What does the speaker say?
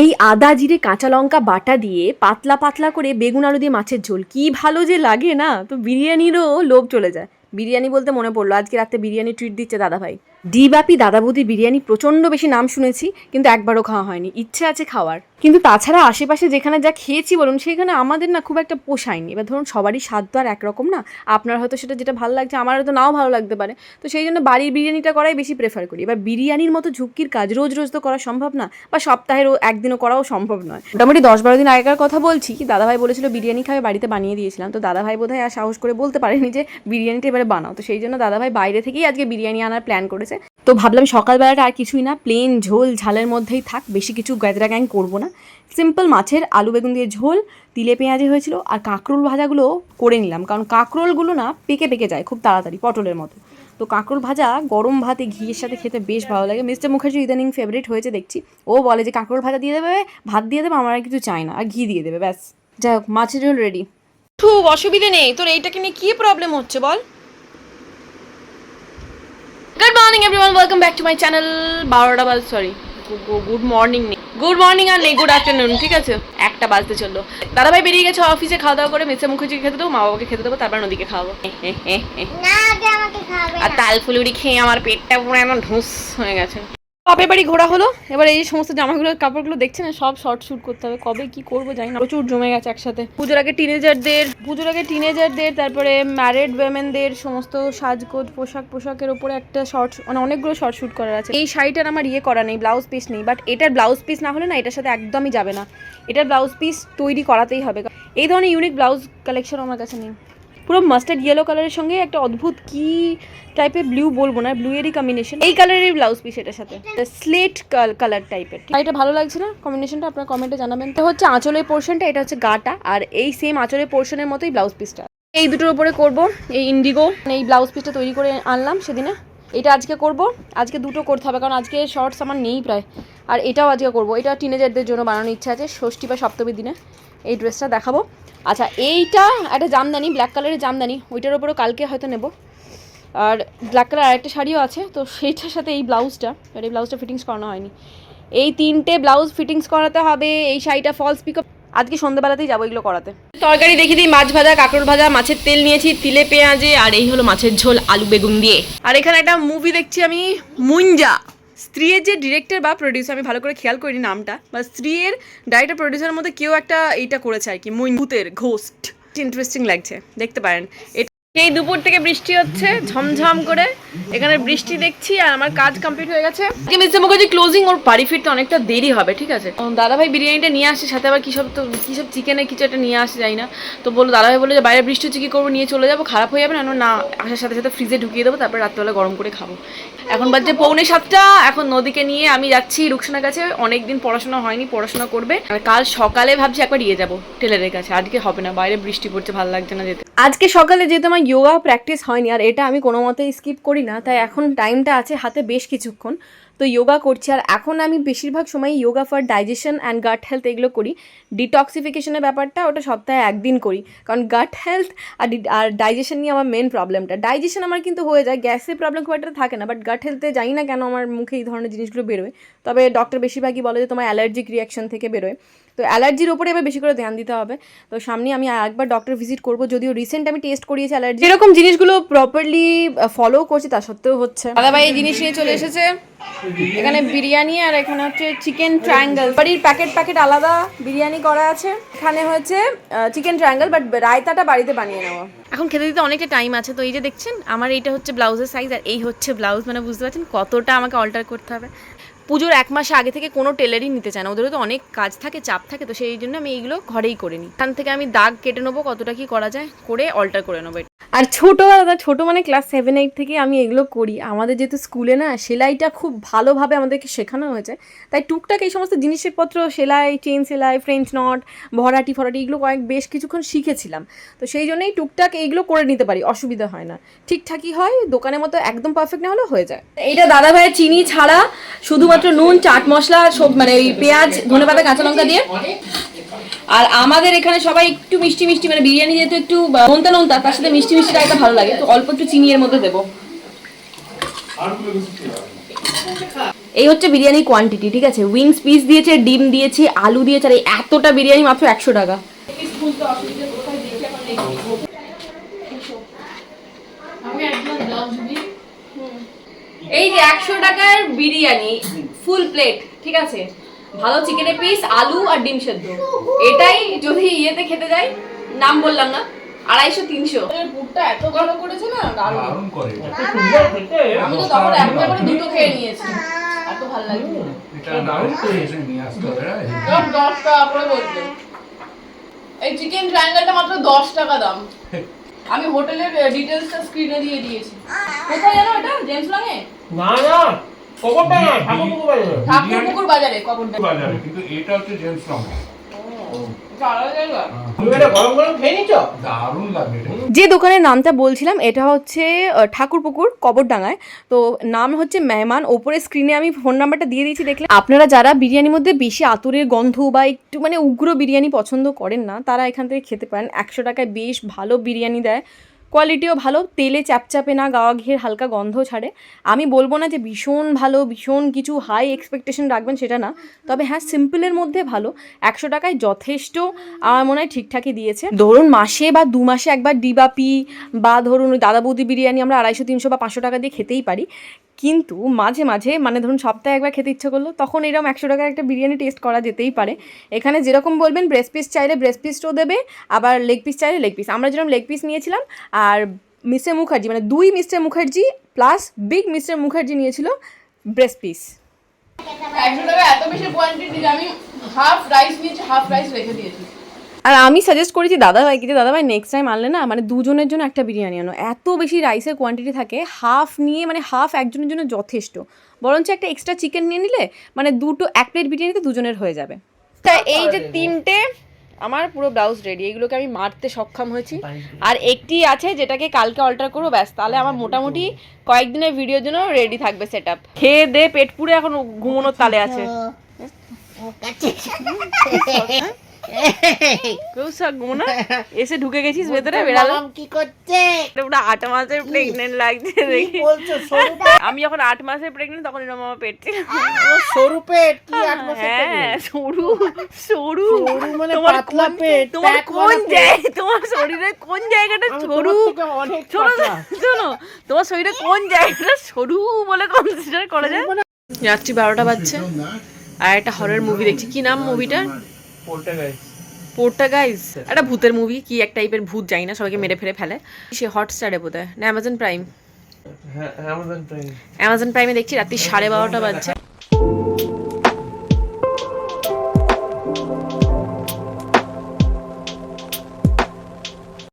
এই আদা জিরে কাঁচা লঙ্কা বাটা দিয়ে পাতলা পাতলা করে বেগুন আলু দিয়ে মাছের ঝোল, কি ভালো যে লাগে না? তো বিরিয়ানিরও লোভ চলে যায়। বিরিয়ানি বলতে মনে পড়ল, আজকে রাতে বিরিয়ানি ট্রিট দিচ্ছে দাদা ভাই ডিবাপি দাদা বৌদি বিরিয়ানি প্রচণ্ড বেশি নাম শুনেছি, কিন্তু একবারও খাওয়া হয়নি। ইচ্ছে আছে খাওয়ার। কিন্তু তাছাড়া আশেপাশে যেখানে যা খেয়েছি বলুন, সেখানে আমাদের না খুব একটা পোষায়নি। এবার ধরুন সবারই স্বাদ তো আর একরকম না। আপনার হয়তো সেটা যেটা ভালো লাগছে আমার হয়তো নাও ভালো লাগতে পারে। তো সেই জন্য বাড়ির বিরিয়ানিটা করাই বেশি প্রেফার করি। এবার বিরিয়ানির মতো ঝুঁকির কাজ রোজ রোজ তো করা সম্ভব না, বা সপ্তাহের একদিনও করাও সম্ভব নয়। মোটামুটি দশ বারো দিন আগেকার কথা বলছি কি, দাদাভাই বলেছিল বিরিয়ানি খাবে, বাড়িতে বানিয়ে দিয়েছিলাম। তো দাদাভাই বোধহয় আর সাহস করে বলতে পারেনি যে বিরিয়ানিটা এবারে বানাও। তো সেই জন্য দাদাভাই বাইরে থেকেই আজকে বিরিয়ানি আনার প্ল্যান করেছে। তো ভাবলাম সকালবেলাটা আর কিছুই না প্লেন ঝোল, ঝালের মধ্যেই থাক, বেশি কিছু গ্যাদরা গ্যাং করব না। সিম্পল মাছের আলু বেগুন দিয়ে ঝোল, তিলে পেঁয়াজে হয়েছিল, আর কাঁকরোল ভাজাগুলো করে নিলাম। কারণ কাঁকরোলগুলো না পেকে পেকে যায় খুব তাড়াতাড়ি, পটলের মতো। তো কাঁকরোল ভাজা, গরম ভাতে ঘিয়ের সাথে খেতে বেশ ভালো লাগে। মিস্টার মুখার্জি ইদানিং ফেভারিট হয়েছে দেখছি। ও বলে যে, কাঁকরোল ভাজা দিয়ে দেবে, ভাত দিয়ে দেবে, আমার আর কিছু চাই না, আর ঘি দিয়ে দেবে, ব্যাস। যাই হোক, মাছের ঝোল রেডি খুব অসুবিধে নেই, তোর এইটাকে নিয়ে কী প্রবলেম হচ্ছে বল? Good morning everyone welcome back to my channel বারোটা বাজ সরি গুড মর্নিং নেই গুড মর্নিং আর নেই গুড আফটারনুন ঠিক আছে? একটা বাজতে চলল। দাদাভাই বেরিয়ে গেছে অফিসে খাওয়া দাওয়া করে মেসে মুখুজিকে খেতে দেবো মা বাবাকে খেতে দেবো তারপর নদীকে খাওয়াবো। আর তাল ফুলুরি খেয়ে আমার পেটটা পুরো এমন ঢুস হয়ে গেছে। বাপের বাড়ি ঘোরা হলো? এবার এই সমস্ত জামাগুলো, কাপড়গুলো দেখছে না সব শর্ট শুট করতে হবে। কবে কি করব জানি না। প্রচুর জমে গেছে একসাথে। পুজোর আগে টিনেজারদের পুজোর আগে টিনেজারদের তারপরে ম্যারিড ওয়েমেনদের সমস্ত সাজগোজ, পোশাক, পোশাকের উপরে একটা শর্ট মানে অনেকগুলো শর্ট শুট করার আছে। এই শাড়িটার আমার ইয়ে করা নেই ব্লাউজ পিস নেই। বাট এটার ব্লাউজ পিস না হলে না, এটার সাথে একদমই যাবে না। এটার ব্লাউজ পিস তৈরি করাতেই হবে। এই ধরনের ইউনিক ব্লাউজ কালেকশন আমার কাছে নেই। পুরো মাস্টার্ড ইয়েলো কালারের সঙ্গে একটা অদ্ভুত কি টাইপের ব্লু বলব না ব্লু এরই কম্বিনেশন এই কালারের ব্লাউজ পিস এটার সাথে। স্লেট কালার টাইপের এটা ভালো লাগছে না? কম্বিনেশনটা আপনার কমেন্টে জানাবেন। তো হচ্ছে আঁচলের পোর্শনটা এটা হচ্ছে গাটা। আর এই সেম আঁচলের পোর্শনের মতোই ব্লাউজ পিসটা এই দুটোর উপরে করব, এই ইন্ডিগো এই ব্লাউজ পিসটা তৈরি করে আনলাম সেদিনে। এটা আজকে করব। আজকে দুটো করতে হবে, কারণ আজকে শর্টস আমার নেই প্রায়। আর এটাও আজকে করব। এটা টিনেজারদের জন্য বানানোর ইচ্ছা আছে, ষষ্ঠী বা সপ্তমীর দিনে। এই ড্রেসটা দেখাবো। আচ্ছা এইটা একটা জামদানি ব্ল্যাক কালারের জামদানি। ওইটার উপরেও কালকে হয়তো নেব। আর ব্ল্যাক কালার আরেকটা শাড়িও আছে, তো সেইটার সাথে এই ব্লাউজটা আর এই ব্লাউজটা ফিটিংস করানো হয়নি। এই তিনটে ব্লাউজ ফিটিংস করাতে হবে, এই শাড়িটা ফলস পিকআপ আজকে সন্ধ্যাবেলাতেই যাব এগুলো করাতে। তরকারি দেখি দিই মাছ ভাজা কাঁকড় ভাজা মাছের তেল নিয়েছি তিলে পেঁয়াজে আর এই হলো মাছের ঝোল আলু বেগুন দিয়ে। আর এখানে একটা মুভি দেখছি আমি মুঞ্জা। স্ত্রীর যে ডিরেক্টর বা প্রডিউসার আমি ভালো করে খেয়াল করিনি নামটা বা স্ত্রীর ডাইরেক্টর প্রডিউসারের মধ্যে কেউ একটা এইটা করেছে আর কি মুঞ্জুতের ঘোস্ট ইন্টারেস্টিং লাগছে দেখতে পারেন। এই দুপুর থেকে বৃষ্টি হচ্ছে ঝমঝম করে। এখানে বৃষ্টি দেখছি আর আমার কাজ কমপ্লিট হয়ে গেছে। আজকে মিস্টার মুখার্জি ক্লোজিং ওর বাড়ি ফিরতে অনেকটা দেরি হবে ঠিক আছে? দাদাভাই বিরিয়ানিটা নিয়ে আসে সাথে আবার কী সব তো কী সব চিকেনের কিছু একটা নিয়ে আসে যাই না। তো বলল দাদাভাই বলল যে বাইরে বৃষ্টি হচ্ছে কী করব? নিয়ে চলে যাব খারাপ হয়ে যাবে না? না আসার সাথে সাথে ফ্রিজে ঢুকিয়ে দেবো তারপর রাত্রেবেলা গরম করে খাব। এখন বাজছে পৌনে সাতটা এখন নদীকে নিয়ে আমি যাচ্ছি রুকসানার কাছে। অনেক দিন পড়াশোনা হয়নি পড়াশোনা করবে। আর কাল সকালে ভাবছি একবার ইয়ে যাব টেলারের কাছে আজকে হবে না বাইরে বৃষ্টি পড়ছে ভালো লাগছে না যেতে। আজকে সকালে যেহেতু আমার যোগা প্র্যাকটিস হয়নি, আর এটা আমি কোনো মতেই স্কিপ করি না, তাই এখন টাইমটা আছে হাতে বেশ কিছুক্ষণ। তো যোগা করছি, আর এখন আমি বেশিরভাগ সময় yoga for digestion and gut health এগুলো করি। ডিটক্সিফিকেশনের ব্যাপারটা ওটা সপ্তাহে একদিন করি, কারণ গাট হেলথ আর আর ডাইজেশন নিয়ে আমার মেন প্রবলেমটা ডাইজেশন আমার কিন্তু হয়ে যায় গ্যাসের প্রবলেম খুব একটা থাকে না বাট গাট হেলথে জানি না কেন আমার মুখে এই ধরনের জিনিসগুলো বেরোয়। তবে ডক্টর বেশিরভাগই বলে যে তোমার অ্যালার্জিক রিয়াকশন থেকে বেরোয়। তো অ্যালার্জির ওপরে এবার বেশি করে ধ্যান দিতে হবে। তো সামনে আমি একবার ডক্টর ভিজিট করব। যদিও রিসেন্ট আমি টেস্ট করিয়েছি অ্যালার্জি এরকম জিনিসগুলো প্রপারলি ফলো করছি তা সত্ত্বেও হচ্ছে। দাদাভাই এই জিনিস নিয়ে চলে এসেছে। এখানে বিরিয়ানি আর এখানে হচ্ছে চিকেন ট্রায়াঙ্গেল বাড়ির প্যাকেট প্যাকেট আলাদা বিরিয়ানি করা আছে। এখানে হচ্ছে চিকেন ট্রায়াঙ্গেল বাট রায়তাটা বাড়িতে বানিয়ে নেওয়া। এখন খেতে দিতে অনেকটা টাইম আছে। তো এই যে দেখছেন আমার এইটা হচ্ছে ব্লাউজের সাইজ আর এই হচ্ছে ব্লাউজ। মানে বুঝতে পারছেন কতটা আমাকে অল্টার করতে হবে। পুজোর এক মাস আগে থেকে কোনো টেলারই নিতে চায় না। ওদেরও তো অনেক কাজ থাকে, চাপ থাকে, তো সেই জন্য আমি এইগুলো ঘরেই করে নিই। এখান থেকে আমি দাগ কেটে নেব, কতটা কি করা যায়, করে অল্টার করে নেব আর ছোটো দাদা, ছোটো মানে ক্লাস সেভেন এইট থেকে আমি এগুলো করি। আমাদের যেহেতু স্কুলে না, সেলাইটা খুব ভালোভাবে আমাদেরকে শেখানো হয়েছে। তাই টুকটাক এই সমস্ত জিনিসপত্র সেলাই চেন সেলাই ফ্রেঞ্চ নট ভরাটি, ফরাটি, এগুলো কয়েক বেশ কিছুক্ষণ শিখেছিলাম। তো সেই জন্যই টুকটাক এইগুলো করে নিতে পারি, অসুবিধা হয় না। ঠিকঠাকই হয়, দোকানের মতো একদম পারফেক্ট না হলেও হয়ে যায়। এইটা দাদা ভাইয়ের চিনি ছাড়া শুধুমাত্র নুন চাট মশলা সব মানে ওই পেঁয়াজ ধনে পাতা কাঁচা লঙ্কা দিয়ে। আর আমাদের এখানে সবাই একটু মিষ্টি মিষ্টি মানে বিরিয়ানি যেহেতু একটু নোনতা নোনতা তার সাথে মিষ্টি মিষ্টিটা একটা ভালো লাগে। তো অল্প একটু চিনি এর মধ্যে দেবো। এই হচ্ছে বিরিয়ানি কোয়ান্টিটি ঠিক আছে? উইংস পিস দিয়েছে ডিম দিয়েছে আলু দিয়েছে আর এই এতটা বিরিয়ানি মাত্র একশো টাকা। এই যে একশো টাকার বিরিয়ানি ফুল প্লেট ঠিক আছে? ভালো চিকেনের পিস আলু আর ডিম সেদ্ধ। এটাই যদি ইয়েতে খেতে যাই নাম বললাম না আড়াইশো তিনশো। পুরটা এত ভালো করেছে না দারুণ। করে আমি তো তখন একটা করে দুটো খেয়ে নিয়েছি। এত ভালো লাগছে এটা দারুণ করে নিয়ে আসতে হবে হ্যাঁ? দশ টাকা করে এই চিকেন ট্রায়াঙ্গেলটা মাত্র দশ টাকা দাম। আমি হোটেলের ডিটেলসটা স্ক্রিনে দিয়ে দিয়েছি। কোথায় জানো এটা? জেমস লংয়ে না না। কবরটা না বাজারে। ঠাকুরপুকুর বাজারে কবরটা বাজারে কিন্তু এটা হচ্ছে জেমস এটা যে দোকানের নামটা বলছিলাম এটা হচ্ছে ঠাকুরপুকুর কবরডাঙ্গায়। তো নাম হচ্ছে মেহমান। ওপরে স্ক্রিনে আমি ফোন নাম্বারটা দিয়ে দিয়েছি দেখলে আপনারা যারা বিরিয়ানির মধ্যে বেশি আতরের গন্ধ বা একটু মানে উগ্র বিরিয়ানি পছন্দ করেন না তারা এখান থেকে খেতে পারেন। একশো টাকায় বেশ ভালো বিরিয়ানি দেয়। কোয়ালিটিও ভালো, তেলে চ্যাপচাপে না গাওয়া ঘিয়ের হালকা গন্ধ ছাড়ে। আমি বলব না যে ভীষণ ভালো, ভীষণ কিছু হাই এক্সপেকটেশন রাখবেন সেটা না। তবে হ্যাঁ সিম্পলের মধ্যে ভালো। একশো টাকায় যথেষ্ট, আমার মনে হয় ঠিকঠাকই দিয়েছে। ধরুন মাসে বা দু মাসে একবার ডিবাপি বা ধরুন দাদা বৌদি বিরিয়ানি আমরা আড়াইশো, তিনশো বা পাঁচশো টাকা দিয়ে খেতেই পারি। কিন্তু মাঝে মাঝে মানে ধরুন সপ্তাহে একবার খেতে ইচ্ছে করল, তখন এরকম একশো টাকার একটা বিরিয়ানি টেস্ট করা যেতেই পারে। এখানে যেরকম বলবেন ব্রেস্ট পিস চাইলে ব্রেস্ট পিসটাও দেবে, আবার লেগ পিস চাইলে লেগ পিস আমরা যেরকম লেগ পিস নিয়েছিলাম, আর মিস্টার মুখার্জি মানে দুই mister Mukherjee plus big mister Mukherjee নিয়েছিল ব্রেস্ট পিস একশো টাকা এত বেশি কোয়ান্টিটি আমি হাফ রাইস নিয়েছি হাফ রাইস রেখে দিয়েছি। আর আমি সাজেস্ট করেছি দাদাভাইকে যে দাদাভাই নেক্সট টাইম আনলে না মানে দুজনের জন্য একটা বিরিয়ানি আনো। এত বেশি রাইসের কোয়ান্টিটি থাকে হাফ নিয়ে মানে হাফ একজনের জন্য যথেষ্ট। বরঞ্চ একটা এক্সট্রা চিকেন নিয়ে নিলে মানে দুটো এক প্লেট বিরিয়ানিতে দুজনের হয়ে যাবে। তা এই যে তিনটে আমার পুরো ব্লাউজ রেডি এগুলোকে আমি মারতে সক্ষম হয়েছি। আর একটি আছে যেটাকে কালকে অল্টার করব ব্যাস তাহলে আমার মোটামুটি কয়েকদিনের ভিডিওর জন্য রেডি থাকবে সেট আপ খেয়ে দে পেট পুরে এখন ঘুমানোর তালে আছে। ঘুমো এসে ঢুকে গেছিস ভেতরে বেড়ালো? কি করছে? পুরো আট মাসের প্রেগনেন্ট লাগছে আমি যখন আট মাসের প্রেগনেন্ট তখন এরকম আমার পেট ছিল। স্বরূপের কি আট মাসের হ্যাঁ সরু সরু। সরু মানে তোমার পাতলা কোন- পেট, তোমার কোন বানা পেট। জায়গা তোমার শরীরে কোন জায়গাটা সরু? শোনো তোমার শরীরে কোন জায়গাটা সরু বলে কনসিডার করা যায়? মানে রাত্রি বারোটা বাজছে আর একটা হরের মুভি দেখছি। কি নাম মুভিটা পোর্টা গাইজ একটা ভূতের মুভি কি এক টাইপের ভূত যাই না সবাইকে মেরে ফেরে ফেলে। সে হটস্টারে বোধ হয় না Amazon Prime Amazon Prime Amazon প্রাইমে দেখছি রাত্রি সাড়ে বারোটা বাজছে।